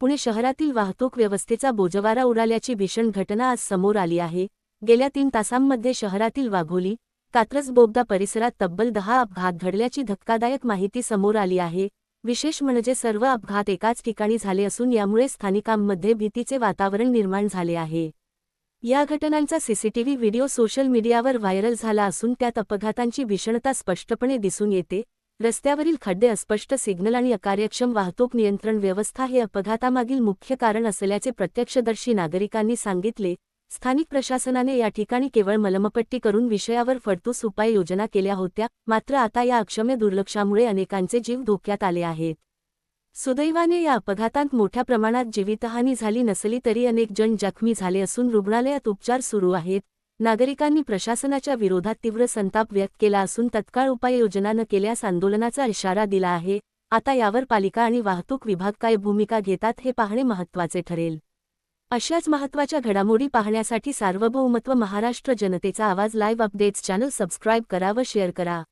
पुणे शहरातील वाहतूक व्यवस्थेचा बोजवारा उडाल्याची भीषण घटना आज समोर आली आहे. गेल्या तीन तासांमध्ये शहरातील वाघोली कात्रज बोगदा परिसरात तब्बल दहा अपघात घडल्याची धक्कादायक माहिती समोर आली आहे. विशेष म्हणजे सर्व अपघात एकाच ठिकाणी झाले असून यामुळे स्थानिकांमध्ये भीतीचे वातावरण निर्माण झाले आहे. या घटनांचा सीसीटीव्ही व्हिडिओ सोशल मीडियावर व्हायरल झाला असून त्यात अपघातांची भीषणता स्पष्टपणे दिसून येते. रस्त्यावरील खड्डे अस्पष्ट सिग्नल आणि अकार्यक्षम वाहतूक नियंत्रण व्यवस्था हे अपघातामागील मुख्य कारण असल्याचे प्रत्यक्षदर्शी नागरिकांनी सांगितले. स्थानिक प्रशासनाने या ठिकाणी केवळ मलमपट्टी करून विषयावर फडतूस उपाययोजना केल्या होत्या मात्र आता या अक्षम्य दुर्लक्षामुळे अनेकांचे जीव धोक्यात आले आहेत. सुदैवाने या अपघातात मोठ्या प्रमाणात जीवितहानी झाली नसली तरी अनेक जण जखमी झाले असून रुग्णालयात उपचार सुरू आहेत. नागरिकांनी प्रशासनाच्या विरोधात तीव्र संताप व्यक्त केला असून तत्काळ उपाययोजना न केल्यास आंदोलनाचा इशारा दिला आहे. आता यावर पालिका आणि वाहतूक विभाग काय भूमिका घेतात हे पाहणे महत्त्वाचे ठरेल. अशाच महत्त्वाच्या घडामोडी पाहण्यासाठी सार्वभौमत्व महाराष्ट्र जनतेचा आवाज लाईव्ह अपडेट्स चॅनल सबस्क्राईब करा व शेअर करा.